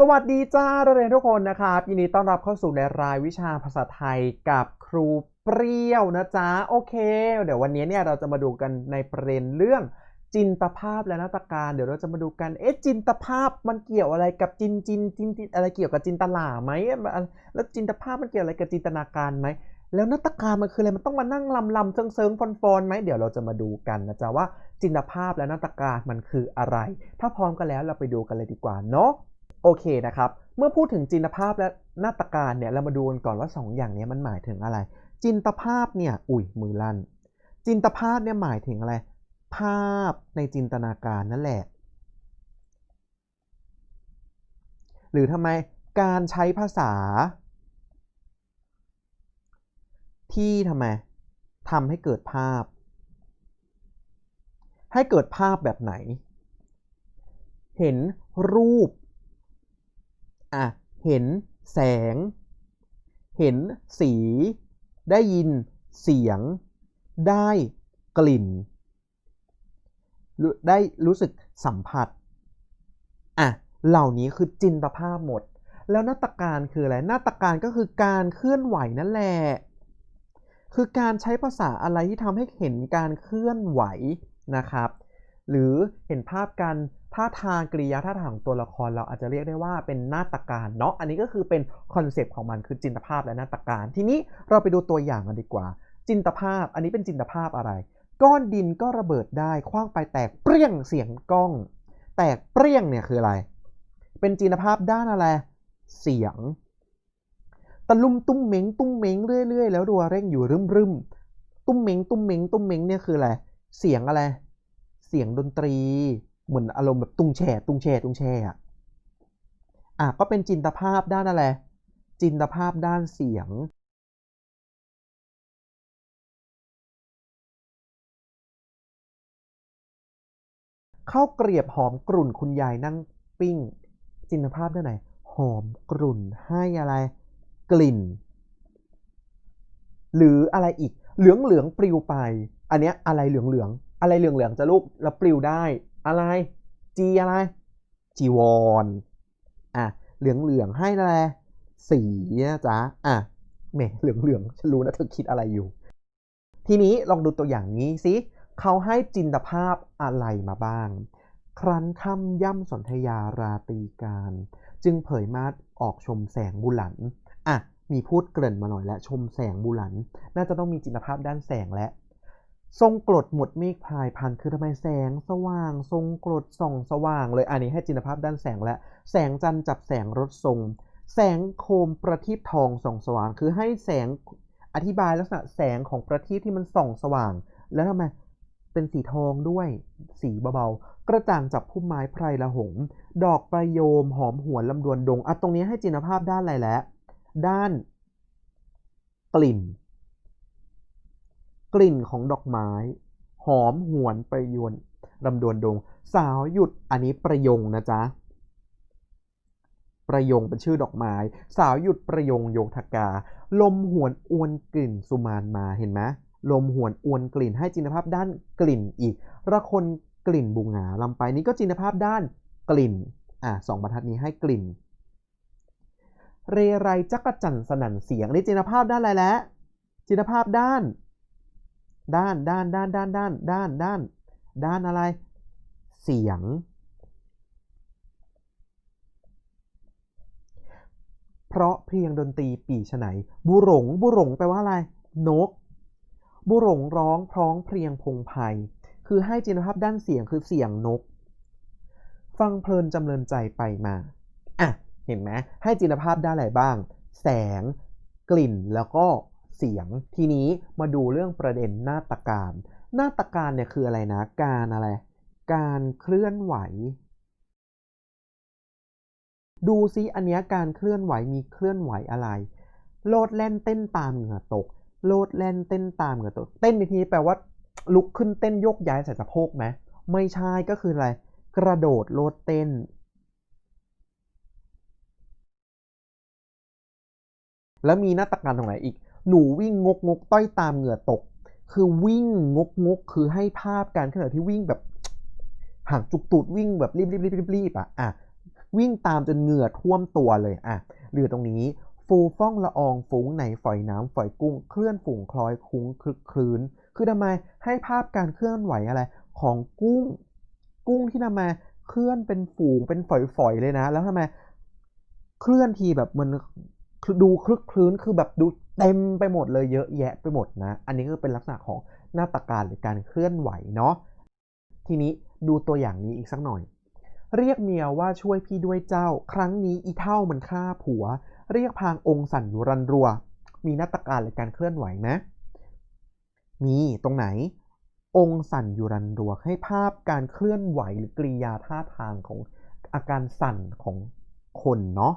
สวัสดีจ้าเรียนทุกคนนะครับยินดีต้อนรับเข้าสู่ในรายวิชาภาษาไทยกับครูเปรี้ยวนะจ๊ะโอเค เดี๋ยววันนี้เนี่ยเราจะมาดูกันในประเด็นเรื่องจินตภาพและนาฏการเดี๋ยวเราจะมาดูกันเอ๊ะจินตภาพมันเกี่ยวอะไรกับจินจินจินจินอะไรเกี่ยวกับจินตลาไหมแล้วจินตภาพมันเกี่ยวอะไรกับจินตนาการไหมแล้วนาฏการมันคืออะไรมันต้องมานั่งลำลำเซิงเซิงฟอนฟอนไหมเดี๋ยวเราจะมาดูกันนะจ๊ะว่าจินตภาพและนาฏการมันคืออะไร ถ้าพร้อมกันแล้วเราไปดูกันเลยดีกว่าเนาะ โอเคนะครับ เมื่อพูดถึงจินตภาพและนาฏการเนี่ยเรามาดูกันก่อนว่า 2ออย่างนี้มันหมายถึงอะไร จินตภาพเนี่ยอุ้ยมือลั่น จินตภาพเนี่ยหมายถึงอะไร ภาพในจินตนาการนั่นแหละ หรือทำไมการใช้ภาษา ที่ทำไมทำให้เกิดภาพ ให้เกิดภาพแบบไหน เห็นรูป อะเห็นแสง เห็นสี ได้ยินเสียง ได้กลิ่น ได้รู้สึกสัมผัสอะเหล่านี้คือจินตภาพหมด แล้วนาฏการคืออะไรนาฏการก็คือการเคลื่อนไหวนั่นแหละคือการใช้ภาษาอะไรที่ทำให้เห็นการเคลื่อนไหวนะครับ หรือเห็นภาพการ ท่าทางกริยาท่าทางของตัวละครเราอาจจะเรียกได้ว่าเป็นนาฏการเนาะอันนี้ก็คือเป็นคอนเซปต์ของมันคือจินตภาพและนาฏการ ทีนี้เราไปดูตัวอย่างกันดีกว่า จินตภาพ อันนี้เป็นจินตภาพอะไร ก้อนดินก็ระเบิดได้คว้างไปแตกเปรี้ยงเสียงกล้อง แตกเปรี้ยงเนี่ยคืออะไร เป็นจินตภาพด้านอะไร เสียงตะลุ่มตุ้มเม้งตุ้มเม้งเรื่อยๆ แล้วดัวเร่งอยู่รึมรึมตุ้มเม้งตุ้มเม้งตุ้มเม้งเนี่ยคืออะไรเสียงอะไร เสียงดนตรี เหมือนอารมณ์แบบตุ้งแช่ตุ้งแช่ตุ้งแช่อะอะก็เป็นจินตภาพด้านอะไร จินตภาพด้านเสียงข้าวเกรียบหอมกรุ่นคุณยายนั่งปิ้ง จินตภาพด้านไหน หอมกรุ่นให้อะไร กลิ่น หรืออะไรอีก เหลืองเหลืองปลิวไป อันเนี้ยอะไรเหลืองเหลืองอะไรเหลืองเหลืองจะลูกแล้วปลิวได้อะไร จีอะไร จีวรอะ เหลืองเหลืองให้อะไรสีนะจ๊ะ อะแหมเหลืองเหลืองฉันรู้นะเธอคิดอะไรอยู่ ทีนี้ลองดูตัวอย่างนี้สิเขาให้จินตภาพอะไรมาบ้าง ครั้นค่ำย่ำสนธยาราตีการ จึงเผยมาดออกชมแสงบุหลัน อะ มีพูดเกริ่นมาหน่อยแล้วชมแสงบุหลัน น่าจะต้องมีจินตภาพด้านแสงและ ทรงกรดหมดเมฆพายพันคือทำไมแสงสว่าง ทรงกรดส่องสว่างเลยอันนี้ให้จินตภาพด้านแสงและ แสงจันทร์จับแสงรถทรง แสงโคมประทีปทองส่องสว่าง คือให้แสงอธิบายลักษณะแสงของประทีปที่มันส่องสว่าง แล้วทำไมเป็นสีทองด้วยสีเบาๆ กระจ่างจับพุ่มไม้ไพรละหง ดอกประโยมหอมหวนลำดวนดงอะตรงนี้ให้จินตภาพด้านอะไรแล้วด้านกลิ่น กลิ่นของดอกไม้ หอมหวนประยวนรำดวนดง สาวหยุดอันนี้ประยงนะจ๊ะประยงเป็นชื่อดอกไม้ สาวหยุดประยงโยธกา ลมหวนอวนกลิ่นสุมานมาเห็นไหมลมหวนอวนกลิ่นให้จินตภาพด้านกลิ่นอีก ระคนกลิ่นบุงหาลำไปนี้ก็จินตภาพด้านกลิ่นอะสองบรรทัดนี้ให้กลิ่น เรไรจักรจันสนันเสียงนี่จินตภาพด้านอะไรแล้วจินตภาพด้าน ด้านด้านด้านด้านด้านด้านด้าน ด้านอะไร เสียง เพราะเพลียงดนตรีปีฉไนบุหลงบุหลงแปลว่าอะไร นก บุหลงร้องพร้องเพลียงพงไพคือให้จินตภาพด้านเสียงคือเสียงนก ฟังเพลินจำเริญใจไปมาอะเห็นไหมให้จินตภาพด้านอะไรบ้าง แสง กลิ่นแล้วก็ เสียง ทีนี้มาดูเรื่องประเด็นนาฏการนาฏการเนี่ยคืออะไรนะ การอะไร การเคลื่อนไหว ดูซิอันนี้การเคลื่อนไหวมีเคลื่อนไหวอะไร โลดแล่นเต้นตามเหงื่อตก โลดแล่นเต้นตามเหงื่อตก เต้นในที่นี้แปลว่า ลุกขึ้นเต้นยกย้ายใส่สะโพกไหมไม่ใช่ก็คืออะไร กระโดดโลดเต้น แล้วมีหน้าฏการตรงไหนอีก หนูวิ่งงกงกต้อยตามเหงื่อตก คือวิ่งงกงกคือให้ภาพการขณะที่วิ่งแบบห่างจุกตูดวิ่งแบบรีบรีบรีบรีบอะอะวิ่งตามจนเหงื่อท่วมตัวเลยอะหรือตรงนี้ ฟูฟ่องละอองฝูงในฝอยน้ำฝอยกุ้ง เคลื่อนฝูงคล้อยคุ้งคลึกคลื้น คือทำไมให้ภาพการเคลื่อนไหวอะไร ของกุ้ง กุ้งที่ทำไมเคลื่อนเป็นฝูงเป็นฝอยๆเลยนะ แล้วทำไมเคลื่อนทีแบบมันดูคลึกคลื้นคือแบบดู เต็มไปหมดเลยเยอะแยะไปหมดนะ อันนี้ก็เป็นลักษณะของหน้าตาการหรือการเคลื่อนไหวเนาะ ทีนี้ดูตัวอย่างนี้อีกสักหน่อย เรียกเมียว่าช่วยพี่ด้วยเจ้า ครั้งนี้อีเท่ามันฆ่าผัว เรียกพางองค์สั่นอยู่รันรัว มีหน้าตาการหรือการเคลื่อนไหวไหมมีตรงไหน องค์สั่นอยู่รันรัวให้ภาพการเคลื่อนไหวหรือกริยาท่าทางของอาการสั่นของคนเนาะ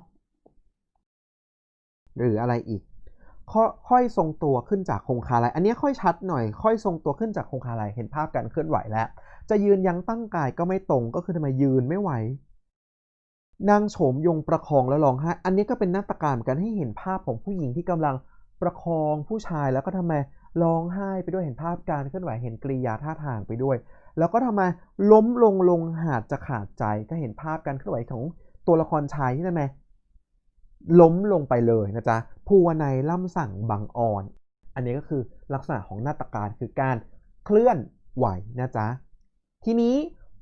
หรืออะไรอีก ค่อยทรงตัวขึ้นจากคงคาไหลอันนี้ค่อยชัดหน่อย ค่อยทรงตัวขึ้นจากคงคาไหลเห็นภาพการเคลื่อนไหวแล้ว จะยืนยังตั้งกายก็ไม่ตรงก็คือทำไมยืนไม่ไหวนางโฉมยงประคองแล้วร้องไห้อันนี้ก็เป็นนาฏการเหมือนกันให้เห็นภาพของผู้หญิงที่กำลังประคองผู้ชายแล้วก็ทำไมร้องไห้ไปด้วยเห็นภาพการเคลื่อนไหวเห็นกริยาท่าทางไปด้วย แล้วก็ทำไมล้มลงลงหาดจะขาดใจก็เห็นภาพการเคลื่อนไหวของตัวละครชายที่ทำไม ล้มลงไปเลยนะจ๊ะภูวนัยล่ำสั่งบังออน อันนี้ก็คือลักษณะของนาฏการคือการเคลื่อนไหวนะจ๊ะทีนี้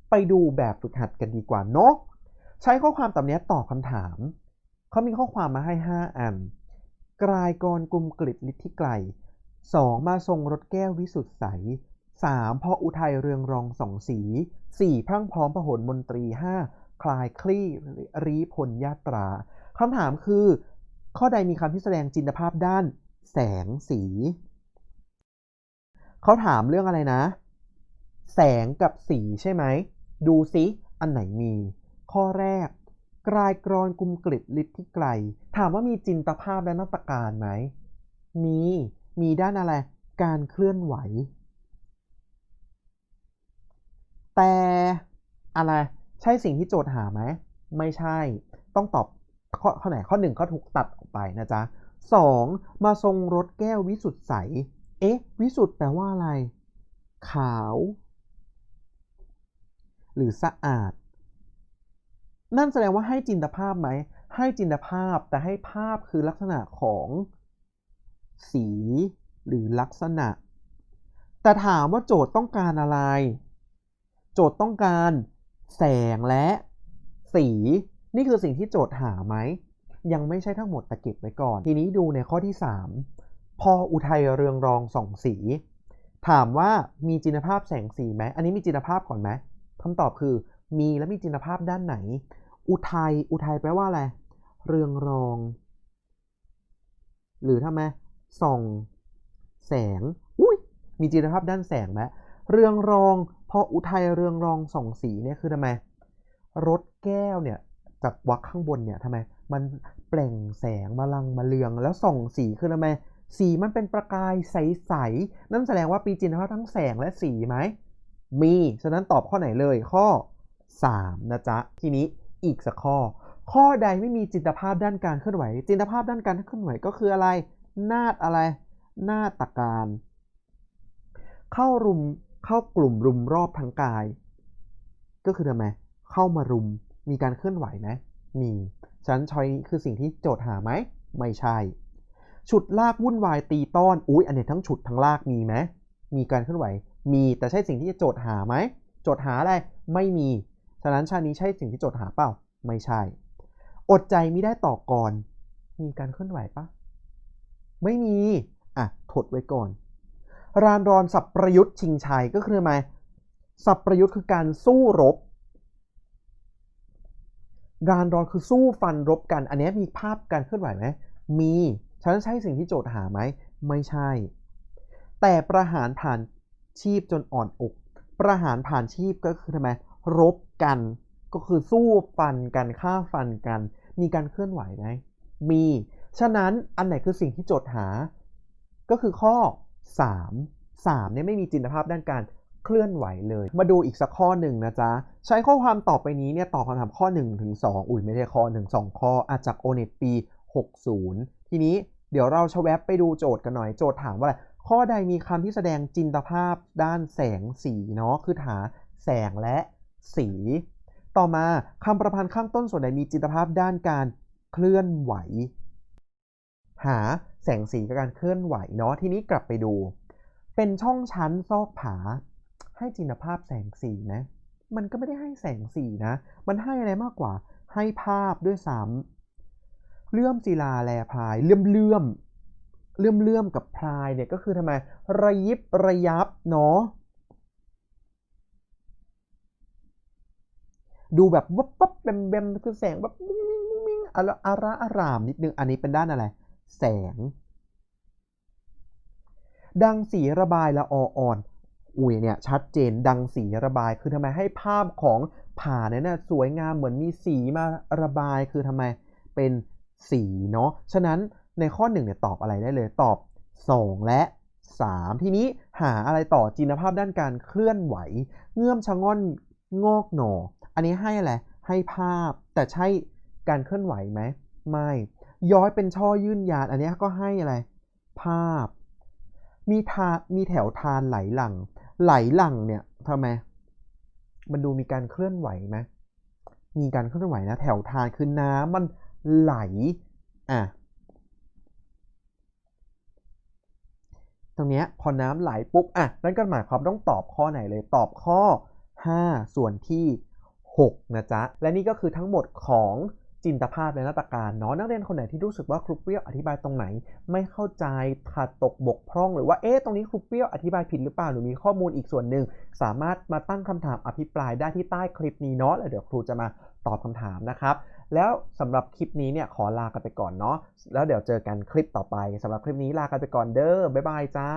ไปดูแบบฝึกหัดกันดีกว่าเนาะใช้ข้อความต่นี้ตอบคำถาม เขามีข้อความมาให้ 5 อัน กลายกรกลุ่มกลิดลิทธิไกล 2. มาทรงรถแก้ววิสุทธิใส 3. พออุทัยเรืองรองสองสี 4. พรั่งพร้อมประหลมนตรี 5. คลายคลี่รีพลยาตรา คำถามคือ ข้อใดมีคำที่แสดงจินตภาพด้านแสงสี เขาถามเรื่องอะไรนะ แสงกับสีใช่ไหม ดูซิอันไหนมี ข้อแรก กลายกรอนกุมกริดลิทที่ไกล ถามว่ามีจินตภาพและนาฏการไหม มี มีด้านอะไร การเคลื่อนไหว แต่อะไร ใช่สิ่งที่โจทย์หาไหม ไม่ใช่ ต้องตอบ ข้อข้อไหนข้อหนึ่งก็ถูกตัดออกไปนะจ๊ะสองมาทรงรถแก้ววิสุทธ์ใส เอ๊ะ วิสุทธ์แปลว่าอะไร ขาว หรือสะอาด นั่นแสดงว่าให้จินตภาพไหม ให้จินตภาพแต่ให้ภาพคือลักษณะของสี หรือลักษณะ แต่ถามว่าโจทย์ต้องการอะไร โจทย์ต้องการแสงและ สี นี่คือสิ่งที่โจทย์หาไหม ยังไม่ใช่ทั้งหมดแต่เก็บไว้ก่อน ทีนี้ดูในข้อที่ 3 พออุทัยเรืองรองสองสี ถามว่ามีจินตภาพแสงสีไหม อันนี้มีจินตภาพก่อนไหมคำตอบคือ มีและมีจินตภาพด้านไหน อุทัย อุทัยแปลว่าอะไร เรืองรอง หรือทำไมส่อง แสง อุ้ยมีจินตภาพด้านแสงไหมเรืองรอง พออุทัยเรืองรองส่องสีเนี่ยคือทำไมรถแก้วเนี่ย จากวักข้างบนเนี่ยทำไม มันเปล่งแสงมาลังมาเลืองแล้วส่องสีคือทำไมสีมันเป็นประกายใสๆ นั่นแสดงว่าปีจินภาพทั้งแสงและสีไหม มี ฉะนั้นตอบข้อไหนเลยข้อ 3 นะจ๊ะ ทีนี้อีกสักข้อ ข้อใดไม่มีจินตภาพด้านการเคลื่อนไหว จินตภาพด้านการเคลื่อนไหวก็คืออะไร นาดอะไร นาตการ เข้ารุม เข้ากลุ่มรุมรอบทั้งกาย ก็คือทำไม เข้ามารุม มีการเคลื่อนไหวไหมมีฉันชอยนี้คือสิ่งที่โจทย์หาไหมไม่ใช่ ฉุดลากวุ่นวายตีต้อนอุ้ยอันนี้ทั้งฉุดทั้งลากมีไหมมีการเคลื่อนไหว มีแต่ใช่สิ่งที่จะโจทย์หาไหมโจทย์หาอะไรไม่มีฉะนั้นชานี้ใช่สิ่งที่โจทย์หาเปล่า ไม่ใช่ อดใจไม่ได้ต่อก่อน มีการเคลื่อนไหวปะไม่มีอะถดไว้ก่อน รานรอนสับประยุทธ์ชิงชัยก็คือไมสับประยุทธ์คือการสู้รบ การรอนคือสู้ฟันรบกัน อันนี้มีภาพการเคลื่อนไหวไหม มี ฉันใช่สิ่งที่โจทย์หาไหม ไม่ใช่ แต่ประหารผ่านชีพจนอ่อนอก ประหารผ่านชีพก็คือทำไม รบกัน ก็คือสู้ฟันกันฆ่าฟันกัน มีการเคลื่อนไหวไหม มี ฉะนั้นอันไหนคือสิ่งที่โจทย์หา ก็คือข้อ 3 3เนี่ยไม่มีจินตภาพด้านการ เคลื่อนไหวเลย มาดูอีกสักข้อหนึ่งนะจ๊ะ ใช้ข้อความต่อไปนี้เนี่ยตอบคำถามข้อ1ถึง2อุ้ยไม่ใช่ข้อ1 2 ข้ออาจจากโอเน็ตปี 60 ทีนี้เดี๋ยวเราชแวบไปดูโจทย์กันหน่อยโจทย์ถามว่าอะไรข้อใดมีคำที่แสดงจินตภาพด้านแสงสีเนาะคือหาแสงและสี ต่อมาคำประพันธ์ข้างต้นส่วนไหนมีจินตภาพด้านการเคลื่อนไหว หาแสงสีกับการเคลื่อนไหวเนาะทีนี้กลับไปดู เป็นช่องชั้นซอกผา ให้จินตภาพแสงสีไหมมันก็ไม่ได้ให้แสงสีนะ มันให้อะไรมากกว่า ให้ภาพด้วยซ้ำเลื่อมศิลาแลพาย เลื่อมเลื่อมเลื่อมเลื่อมกับพรายเนี่ยก็คือทำไม ระยิบระยับเนาะดูแบบวับวับแบมแบมคือแสงแบบมุ้งมิ้งมุ้งมิ้งอาระอาระอารามนิดนึง อันนี้เป็นด้านอะไร แสง ดังสีระบายละอออ่อน อุ้ยเนี่ยชัดเจนดังสีระบายคือทำไมให้ภาพของผ่าเนี่ยนะสวยงามเหมือนมีสีมาระบายคือทำไมเป็นสีเนาะฉะนั้นในข้อ1เนี่ยตอบอะไรได้เลยตอบ 2 และ 3 ทีนี้หาอะไรต่อจินภาพด้านการเคลื่อนไหว เงื่อมชะง่อนงอกหนอ อันนี้ให้อะไรให้ภาพแต่ใช่การเคลื่อนไหวไหมไม่ ย้อยเป็นช่อยื่นยานอันนี้ก็ให้อะไร ภาพ มีทามีแถวทานไหลหลัง ไหลหลังเนี่ยทำไม มันดูมีการเคลื่อนไหวไหมมีการเคลื่อนไหวนะ แถวทานคือน้ำมันไหล อะ ตรงนี้พอน้ำไหลปุ๊บ อะ นั่นก็หมายความต้องตอบข้อไหนเลย ตอบข้อ 5 ส่วนที่ 6 นะจ๊ะ และนี่ก็คือทั้งหมดของ จินตภาพในนาฏการเนาะนักเรียนคนไหนที่รู้สึกว่าครูเปรี้ยวอธิบายตรงไหน ไม่เข้าใจขาดตกบกพร่องหรือว่าเอ๊ะตรงนี้ครูเปรี้ยวอธิบายผิดหรือเปล่าหรือมีข้อมูลอีกส่วนหนึ่งสามารถมาตั้งคำถามอภิปรายได้ที่ใต้คลิปนี้เนาะแล้วเดี๋ยวครูจะมาตอบคำถามนะครับ แล้วสำหรับคลิปนี้เนี่ยขอลากันไปก่อนเนาะแล้วเดี๋ยวเจอกันคลิปต่อไปสำหรับคลิปนี้ลากันไปก่อนเด้อบ๊ายบายจ้า